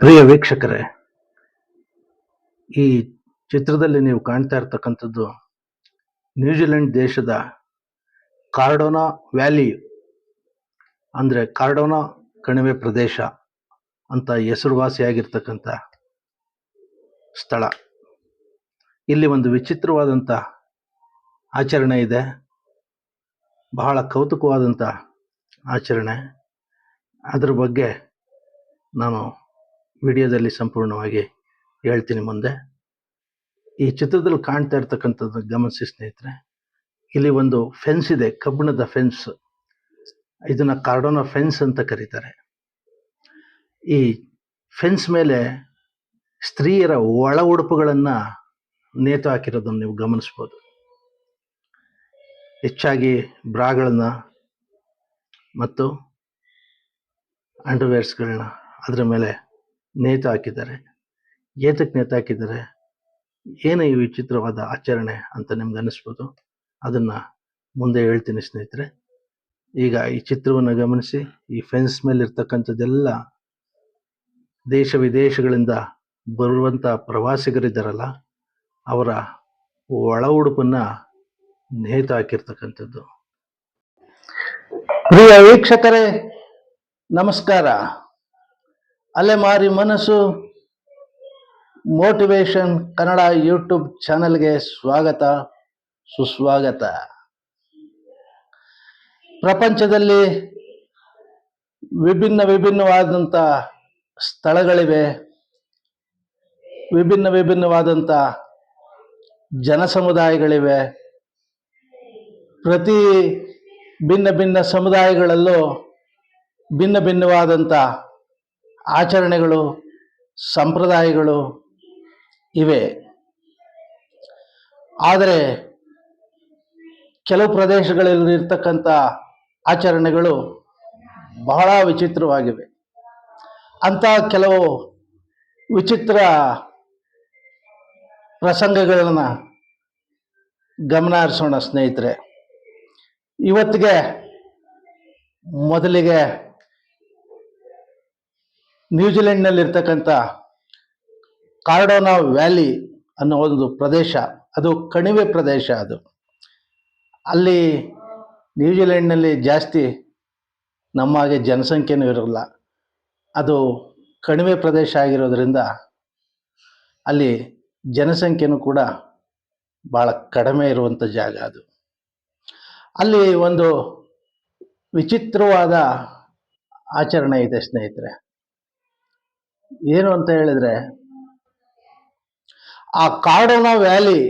ಪ್ರಿಯ ವೀಕ್ಷಕರೇ, ಈ ಚಿತ್ರದಲ್ಲಿ ನೀವು ಕಾಣ್ತಾ ಇರ್ತಕ್ಕಂಥದ್ದು ನ್ಯೂಜಿಲೆಂಡ್ ದೇಶದ ಕಾರ್ಡೋನಾ ವ್ಯಾಲಿ, ಅಂದರೆ ಕಾರ್ಡೋನಾ ಕಣಿವೆ ಪ್ರದೇಶ ಅಂತ ಹೆಸರುವಾಸಿಯಾಗಿರ್ತಕ್ಕಂಥ ಸ್ಥಳ. ಇಲ್ಲಿ ಒಂದು ವಿಚಿತ್ರವಾದಂಥ ಆಚರಣೆ ಇದೆ. ಬಹಳ ಕೌತುಕವಾದಂಥ ಆಚರಣೆ. ಅದರ ಬಗ್ಗೆ ನಾನು ವಿಡಿಯೋದಲ್ಲಿ ಸಂಪೂರ್ಣವಾಗಿ ಹೇಳ್ತೀನಿ ಮುಂದೆ. ಈ ಚಿತ್ರದಲ್ಲಿ ಕಾಣ್ತಾ ಇರ್ತಕ್ಕಂಥದ್ದು ಗಮನಿಸಿ ಸ್ನೇಹಿತರೆ, ಇಲ್ಲಿ ಒಂದು ಫೆನ್ಸ್ ಇದೆ, ಕಬ್ಬಿಣದ ಫೆನ್ಸ್ ಇದನ್ನ ಕಾರ್ಡೋನ ಫೆನ್ಸ್ ಅಂತ ಕರೀತಾರೆ. ಈ ಫೆನ್ಸ್ ಮೇಲೆ ಸ್ತ್ರೀಯರ ಒಳ ಉಡುಪುಗಳನ್ನು ನೇತು ಹಾಕಿರೋದನ್ನು ನೀವು ಗಮನಿಸ್ಬೋದು. ಹೆಚ್ಚಾಗಿ ಬ್ರಾಗಳನ್ನ ಮತ್ತು ಅಂಡರ್ವೇರ್ಸ್ಗಳನ್ನ ಅದರ ಮೇಲೆ ನೇತು ಹಾಕಿದ್ದಾರೆ. ಏತಕ್ಕೆ ನೇತು ಹಾಕಿದ್ದಾರೆ? ಏನು ಈ ವಿಚಿತ್ರವಾದ ಆಚರಣೆ ಅಂತ ನಿಮ್ಗೆ ಅನಿಸ್ಬೋದು, ಅದನ್ನ ಮುಂದೆ ಹೇಳ್ತೀನಿ ಸ್ನೇಹಿತರೆ. ಈಗ ಈ ಚಿತ್ರವನ್ನು ಗಮನಿಸಿ, ಈ ಫೆನ್ಸ್ ಮೇಲೆ ಇರ್ತಕ್ಕಂಥದ್ದೆಲ್ಲ ದೇಶ ವಿದೇಶಗಳಿಂದ ಬರುವಂತ ಪ್ರವಾಸಿಗರಿದ್ದಾರಲ್ಲ, ಅವರ ಒಳ ಉಡುಪನ್ನ ನೇತು ಹಾಕಿರ್ತಕ್ಕಂಥದ್ದು. ಪ್ರಿಯ ವೀಕ್ಷಕರೇ, ನಮಸ್ಕಾರ. ಅಲೆಮಾರಿ ಮನಸ್ಸು. ಮೋಟಿವೇಶನ್ ಕನ್ನಡ ಯೂಟ್ಯೂಬ್ ಚಾನೆಲ್ಗೆ ಸ್ವಾಗತ, ಸುಸ್ವಾಗತ. ಪ್ರಪಂಚದಲ್ಲಿ ವಿಭಿನ್ನ ವಿಭಿನ್ನವಾದಂಥ ಸ್ಥಳಗಳಿವೆ. ವಿಭಿನ್ನ ವಿಭಿನ್ನವಾದಂಥ ಜನ ಸಮುದಾಯಗಳಿವೆ ಪ್ರತಿ ಭಿನ್ನ ಭಿನ್ನ ಸಮುದಾಯಗಳಲ್ಲೂ ಭಿನ್ನ ಭಿನ್ನವಾದಂಥ ಆಚರಣೆಗಳು, ಸಂಪ್ರದಾಯಗಳು ಇವೆ. ಆದರೆ ಕೆಲವು ಪ್ರದೇಶಗಳಲ್ಲಿ ಇರ್ತಕ್ಕಂಥ ಆಚರಣೆಗಳು ಬಹಳ ವಿಚಿತ್ರವಾಗಿವೆ. ಅಂತ ಕೆಲವು ವಿಚಿತ್ರ ಪ್ರಸಂಗಗಳನ್ನು ಗಮನ ಹರಿಸೋಣ ಸ್ನೇಹಿತರೆ. ಇವತ್ತಿಗೆ ಮೊದಲಿಗೆ ನ್ಯೂಜಿಲೆಂಡ್ನಲ್ಲಿರ್ತಕ್ಕಂಥ ಕಾರ್ಡೋನಾ ವ್ಯಾಲಿ ಅನ್ನೋ ಒಂದು ಪ್ರದೇಶ. ಅದು ಕಣಿವೆ ಪ್ರದೇಶ ಅದು. ಅಲ್ಲಿ ನ್ಯೂಜಿಲೆಂಡ್ನಲ್ಲಿ ಜಾಸ್ತಿ ನಮ್ಮ ಹಾಗೆ ಜನಸಂಖ್ಯೆನೂ ಇರೋಲ್ಲ. ಅದು ಕಣಿವೆ ಪ್ರದೇಶ ಆಗಿರೋದ್ರಿಂದ ಅಲ್ಲಿ ಜನಸಂಖ್ಯೆನೂ ಕೂಡ ಭಾಳ ಕಡಿಮೆ ಇರುವಂಥ ಜಾಗ ಅದು. ಅಲ್ಲಿ ಒಂದು ವಿಚಿತ್ರವಾದ ಆಚರಣೆ ಇದೆ ಸ್ನೇಹಿತರೆ. ಏನು ಅಂತ ಹೇಳಿದ್ರೆ, ಆ ಕಾರ್ಡೋನಾ ವ್ಯಾಲಿ,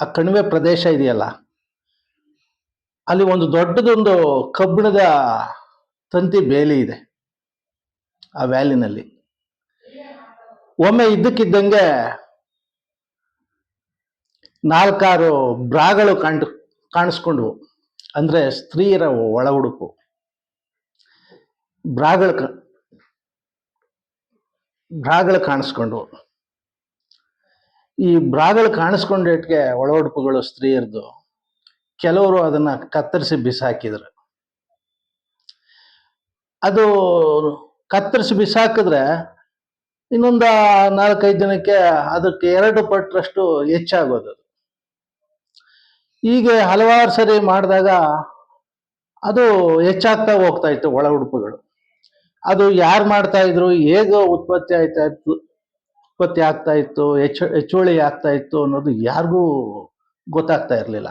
ಆ ಕಣಿವೆ ಪ್ರದೇಶ ಇದೆಯಲ್ಲ, ಅಲ್ಲಿ ಒಂದು ದೊಡ್ಡದೊಂದು ಕಬ್ಬಿಣದ ತಂತಿ ಬೇಲಿ ಇದೆ, ಆ ವ್ಯಾಲಿನಲ್ಲಿ. ಒಮ್ಮೆ ಇದ್ದಕ್ಕಿದ್ದಂಗೆ ನಾಲ್ಕಾರು ಬ್ರಾಗಳು ಕಂಡು ಕಾಣಿಸ್ಕೊಂಡ್ವು. ಅಂದ್ರೆ ಸ್ತ್ರೀಯರ ಒಳ ಉಡುಪು ಬ್ರಾಗಳು ಕ- ಬ್ರಾಗಳು ಕಾಣಿಸ್ಕೊಂಡ್ವು ಈ ಬ್ರಾಗಳು ಕಾಣಿಸ್ಕೊಂಡಿಟ್ಗೆ ಒಳ ಉಡುಪುಗಳು ಸ್ತ್ರೀಯರದು. ಕೆಲವರು ಅದನ್ನ ಕತ್ತರಿಸಿ ಬಿಸಾಕಿದ್ರು. ಅದು ಕತ್ತರಿಸಿ ಬಿಸಾಕಿದ್ರೆ ಇನ್ನೊಂದು ನಾಲ್ಕೈದು ದಿನಕ್ಕೆ ಅದಕ್ಕೆ ಎರಡು ಪಟ್ಟರಷ್ಟು ಹೆಚ್ಚಾಗೋದು. ಹೀಗೆ ಹಲವಾರು ಸರಿ ಮಾಡಿದಾಗ ಅದು ಹೆಚ್ಚಾಗ್ತಾ ಹೋಗ್ತಾ ಇತ್ತು ಒಳ ಉಡುಪುಗಳು ಅದು ಯಾರು ಮಾಡ್ತಾ ಇದ್ರು, ಹೇಗೆ ಉತ್ಪತ್ತಿ ಆಯ್ತಾ ಇತ್ತು, ಉತ್ಪತ್ತಿ ಆಗ್ತಾ ಇತ್ತು ಹೆಚ್ಚು ಹೆಚ್ಚುವಳಿ ಆಗ್ತಾ ಇತ್ತು ಅನ್ನೋದು ಯಾರಿಗೂ ಗೊತ್ತಾಗ್ತಾ ಇರಲಿಲ್ಲ.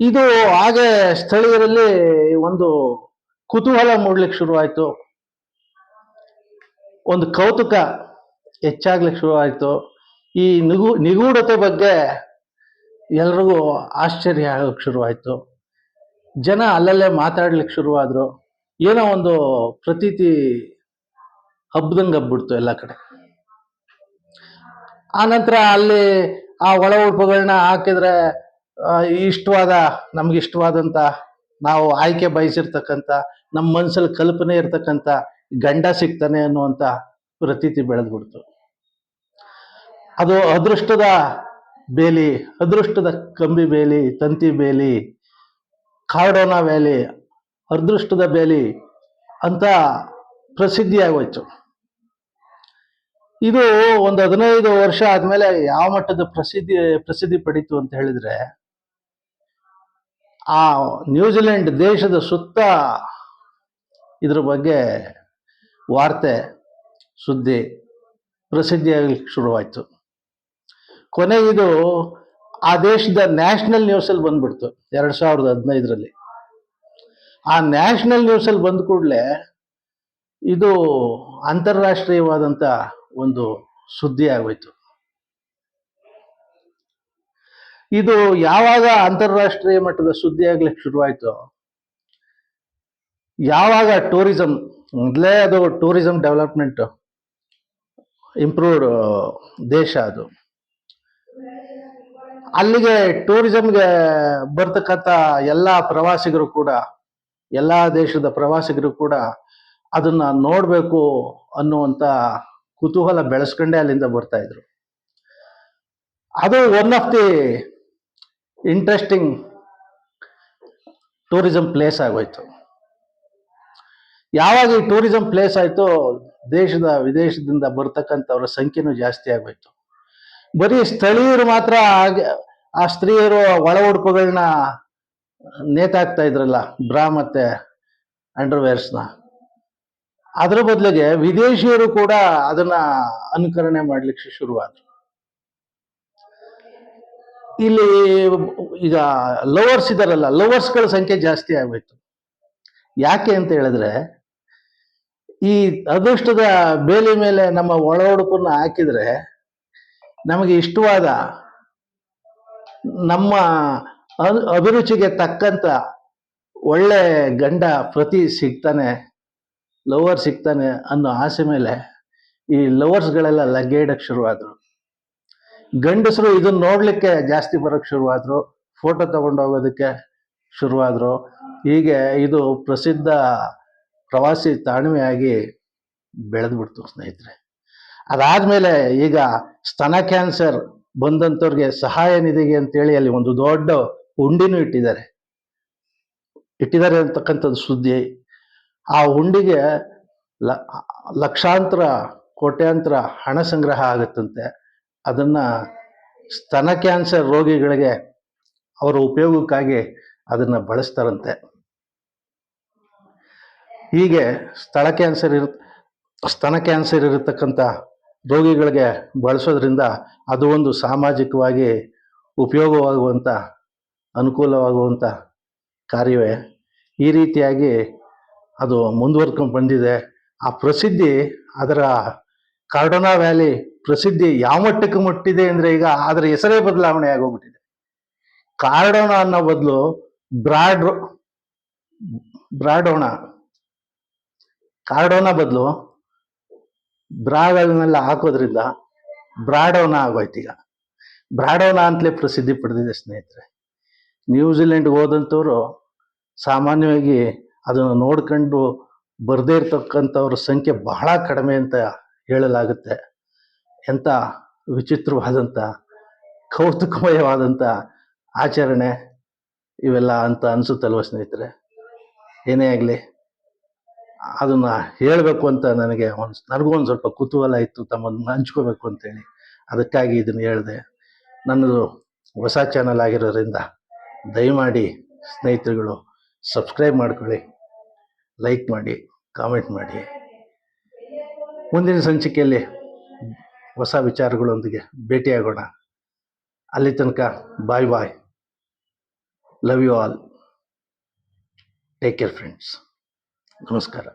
ಇದು ಹಾಗೆ ಸ್ಥಳೀಯರಲ್ಲಿ ಒಂದು ಕುತೂಹಲ ಮೂಡ್ಲಿಕ್ಕೆ ಶುರುವಾಯಿತು. ಒಂದು ಕೌತುಕ ಹೆಚ್ಚಾಗ್ಲಿಕ್ಕೆ ಶುರುವಾಯಿತು. ಈ ನಿಗೂ, ನಿಗೂಢತೆ ಬಗ್ಗೆ ಎಲ್ರಿಗೂ ಆಶ್ಚರ್ಯ ಆಗೋಕ್ಕೆ ಶುರುವಾಯಿತು. ಜನ ಅಲ್ಲಲ್ಲೇ ಮಾತಾಡ್ಲಿಕ್ಕೆ ಶುರುವಾದ್ರು. ಏನೋ ಒಂದು ಪ್ರತೀತಿ ಹಬ್ಬದಂಗೆ ಹಬ್ಬಿಡ್ತು ಎಲ್ಲ ಕಡೆ. ಆನಂತರ ಅಲ್ಲಿ ಆ ಒಳ ಉಡುಪುಗಳನ್ನ ಹಾಕಿದ್ರೆ ಆ, ಇಷ್ಟವಾದ ನಮ್ಗೆ ಇಷ್ಟವಾದಂತ ನಾವು ಆಯ್ಕೆ ಬಯಸಿರ್ತಕ್ಕಂಥ ನಮ್ಮ ಮನಸ್ಸಲ್ಲಿ ಕಲ್ಪನೆ ಇರ್ತಕ್ಕಂಥ ಗಂಡ ಸಿಗ್ತಾನೆ ಅನ್ನುವಂಥ ಪ್ರತೀತಿ ಬೆಳೆದ್ಬಿಡ್ತು. ಅದು ಅದೃಷ್ಟದ ಬೇಲಿ ಅದೃಷ್ಟದ ಕಂಬಿ ಬೇಲಿ ತಂತಿ ಬೇಲಿ ಕಾರ್ಡೋನಾ ವ್ಯಾಲಿ ಅದೃಷ್ಟದ ಬೇಲಿ ಅಂತ ಪ್ರಸಿದ್ಧಿಯಾಗೋಯ್ತು. ಇದು ಒಂದು ಹದಿನೈದು ವರ್ಷ ಆದಮೇಲೆ ಯಾವ ಮಟ್ಟದ ಪ್ರಸಿದ್ಧಿ ಪ್ರಸಿದ್ಧಿ ಪಡೀತು ಅಂತ ಹೇಳಿದ್ರೆ, ಆ ನ್ಯೂಜಿಲೆಂಡ್ ದೇಶದ ಸುತ್ತ ಇದ್ರ ಬಗ್ಗೆ ವಾರ್ತೆ, ಸುದ್ದಿ ಪ್ರಸಿದ್ಧಿಯಾಗಲಿಕ್ಕೆ ಶುರುವಾಯಿತು. ಕೊನೆಗಿದು ಆ ದೇಶದ ನ್ಯಾಷನಲ್ ನ್ಯೂಸಲ್ಲಿ ಬಂದ್ಬಿಡ್ತು, ಎರಡು ಸಾವಿರದ ಹದಿನೈದರಲ್ಲಿ. ಆ ನ್ಯಾಷನಲ್ ನ್ಯೂಸಲ್ಲಿ ಬಂದ ಕೂಡಲೇ ಇದು ಅಂತಾರಾಷ್ಟ್ರೀಯವಾದಂಥ ಒಂದು ಸುದ್ದಿ ಆಗೋಯ್ತು. ಇದು ಯಾವಾಗ ಅಂತಾರಾಷ್ಟ್ರೀಯ ಮಟ್ಟದ ಸುದ್ದಿ ಆಗ್ಲಿಕ್ಕೆ ಶುರುವಾಯಿತು? ಯಾವಾಗ ಟೂರಿಸಂ, ಮೊದಲೇ ಅದು ಟೂರಿಸಂ ಡೆವಲಪ್ಮೆಂಟ್ ಇಂಪ್ರೂವ್ಡ್ ದೇಶ ಅದು. ಅಲ್ಲಿಗೆ ಟೂರಿಸಂಗೆ ಬರ್ತಕ್ಕಂಥ ಎಲ್ಲ ಪ್ರವಾಸಿಗರು ಕೂಡ ಎಲ್ಲ ದೇಶದ ಪ್ರವಾಸಿಗರು ಕೂಡ ಅದನ್ನ ನೋಡಬೇಕು ಅನ್ನುವಂಥ ಕುತೂಹಲ ಬೆಳೆಸ್ಕೊಂಡೇ ಅಲ್ಲಿಂದ ಬರ್ತಾ ಇದ್ರು. ಅದು one of the interesting tourism place ಆಗೋಯ್ತು. ಯಾವಾಗ ಈ ಟೂರಿಸಂ ಪ್ಲೇಸ್ ಆಯ್ತು ದೇಶದ ವಿದೇಶದಿಂದ ಬರ್ತಕ್ಕಂಥವ್ರ ಸಂಖ್ಯೆನೂ ಜಾಸ್ತಿ ಆಗೋಯ್ತು. ಬರೀ ಸ್ಥಳೀಯರು ಮಾತ್ರ ಹಾಗೆ ಆ ಸ್ತ್ರೀಯರು ಒಳ ಉಡುಪುಗಳನ್ನ ನೇತಾಕ್ತಾ ಇದ್ರಲ್ಲ, ಬ್ರಾ ಮತ್ತೆ ಅಂಡರ್ವೇರ್ಸ್ನ. ಅದರ ಬದಲಿಗೆ ವಿದೇಶಿಯರು ಕೂಡ ಅದನ್ನ ಅನುಕರಣೆ ಮಾಡ್ಲಿಕ್ಕೆ ಶುರುವಾದ್ರು. ಇಲ್ಲಿ ಈಗ ಲವರ್ಸ್ ಇದಾರಲ್ಲ ಲವರ್ಸ್ಗಳ ಸಂಖ್ಯೆ ಜಾಸ್ತಿ ಆಗೋಯ್ತು. ಯಾಕೆ ಅಂತ ಹೇಳಿದ್ರೆ, ಈ ಅದೃಷ್ಟದ ಬೇಲಿ ಮೇಲೆ ನಮ್ಮ ಒಳ ಉಡುಪನ್ನ ಹಾಕಿದ್ರೆ, ನಮಗೆ ಇಷ್ಟವಾದ ನಮ್ಮ ಅಭಿರುಚಿಗೆ ತಕ್ಕಂತ ಒಳ್ಳೆ ಗಂಡ ಪ್ರತಿ ಸಿಗ್ತಾನೆ ಲವರ್ ಸಿಗ್ತಾನೆ ಅನ್ನೋ ಆಸೆ ಮೇಲೆ ಈ ಲವರ್ಸ್ಗಳೆಲ್ಲ ಲಗ್ಗೆ ಇಡಕ್ ಶುರುವಾದ್ರು. ಗಂಡಸರು ಇದನ್ನ ನೋಡ್ಲಿಕ್ಕೆ ಜಾಸ್ತಿ ಬರಕ್ ಶುರುವಾದ್ರು ಫೋಟೋ ತಗೊಂಡು ಹೋಗೋದಕ್ಕೆ ಶುರುವಾದ್ರು. ಹೀಗೆ ಇದು ಪ್ರಸಿದ್ಧ ಪ್ರವಾಸಿ ತಾಣ್ಮೆಯಾಗಿ ಬೆಳೆದ್ಬಿಡ್ತು ಸ್ನೇಹಿತರೆ. ಅದಾದ್ಮೇಲೆ ಈಗ ಸ್ತನ ಕ್ಯಾನ್ಸರ್ ಬಂದಂಥವ್ರಿಗೆ ಸಹಾಯ ನಿಧಿಗೆ ಅಂತೇಳಿ ಅಲ್ಲಿ ಒಂದು ದೊಡ್ಡ ಹುಂಡಿನೂ ಇಟ್ಟಿದ್ದಾರೆ. ಇಟ್ಟಿದ್ದಾರೆ ಅಂತಕ್ಕಂಥದ್ದು ಸುದ್ದಿ. ಆ ಉಂಡಿಗೆ ಲ- ಲಕ್ಷಾಂತರ, ಕೋಟ್ಯಾಂತರ ಹಣ ಸಂಗ್ರಹ ಆಗುತ್ತಂತೆ. ಅದನ್ನ ಸ್ತನ ಕ್ಯಾನ್ಸರ್ ರೋಗಿಗಳಿಗೆ ಅವರ ಉಪಯೋಗಕ್ಕಾಗಿ ಅದನ್ನ ಬಳಸ್ತಾರಂತೆ. ಹೀಗೆ ಸ್ಥಳ ಕ್ಯಾನ್ಸರ್ ಇರ್ ಸ್ತನ ಕ್ಯಾನ್ಸರ್ ಇರತಕ್ಕಂಥ ರೋಗಿಗಳಿಗೆ ಬಳಸೋದ್ರಿಂದ ಅದು ಒಂದು ಸಾಮಾಜಿಕವಾಗಿ ಉಪಯೋಗವಾಗುವಂಥ ಅನುಕೂಲವಾಗುವಂಥ ಕಾರ್ಯವೇ. ಈ ರೀತಿಯಾಗಿ ಅದು ಮುಂದುವರ್ಕೊಂಡು ಬಂದಿದೆ. ಆ ಪ್ರಸಿದ್ಧಿ ಅದರ ಕಾರ್ಡೋನಾ ವ್ಯಾಲಿ ಪ್ರಸಿದ್ಧಿ ಯಾವ ಮಟ್ಟಕ್ಕೆ ಮುಟ್ಟಿದೆ ಅಂದರೆ ಈಗ ಅದರ ಹೆಸರೇ ಬದಲಾವಣೆ ಆಗೋಗ್ಬಿಟ್ಟಿದೆ. ಕಾರ್ಡೋನಾ ಅನ್ನೋ ಬದಲು ಬ್ರಾಡ್ ಬ್ರಾಡೋಣ ಕಾರ್ಡೋನ ಬದಲು ಬ್ರಾಗಳನ್ನೆಲ್ಲ ಹಾಕೋದ್ರಿಂದ ಬ್ರಾಡೋನ ಆಗೋಯ್ತು ಈಗ. ಬ್ರಾಡೋನ ಅಂತಲೇ ಪ್ರಸಿದ್ಧಿ ಪಡೆದಿದೆ ಸ್ನೇಹಿತರೆ. ನ್ಯೂಜಿಲೆಂಡ್ಗೆ ಹೋದಂಥವ್ರು ಸಾಮಾನ್ಯವಾಗಿ ಅದನ್ನು ನೋಡ್ಕೊಂಡು ಬರದೇ ಇರ್ತಕ್ಕಂಥವ್ರ ಸಂಖ್ಯೆ ಬಹಳ ಕಡಿಮೆ ಅಂತ ಹೇಳಲಾಗುತ್ತೆ. ಎಂಥ ವಿಚಿತ್ರವಾದಂಥ, ಕೌತುಕಮಯವಾದಂಥ ಆಚರಣೆ ಇವೆಲ್ಲ ಅಂತ ಅನಿಸುತ್ತಲ್ವ ಸ್ನೇಹಿತರೆ? ಏನೇ ಆಗಲಿ, ಅದನ್ನು ಹೇಳಬೇಕು ಅಂತ ನನಗೆ ಒಂದು, ನನಗೂ ಒಂದು ಸ್ವಲ್ಪ ಕುತೂಹಲ ಇತ್ತು, ತಮ್ಮನ್ನು ಹಂಚ್ಕೋಬೇಕು ಅಂತೇಳಿ. ಅದಕ್ಕಾಗಿ ಇದನ್ನು ಹೇಳಿದೆ. ನನ್ನದು ಹೊಸ ಚಾನಲ್ ಆಗಿರೋದ್ರಿಂದ ದಯಮಾಡಿ ಸ್ನೇಹಿತರುಗಳು ಸಬ್ಸ್ಕ್ರೈಬ್ ಮಾಡ್ಕೊಳ್ಳಿ ಲೈಕ್ ಮಾಡಿ ಕಾಮೆಂಟ್ ಮಾಡಿ. ಮುಂದಿನ ಸಂಚಿಕೆಯಲ್ಲಿ ಹೊಸ ವಿಚಾರಗಳೊಂದಿಗೆ ಭೇಟಿಯಾಗೋಣ. ಅಲ್ಲಿ ತನಕ bye bye love you all take care friends ನಮಸ್ಕಾರ.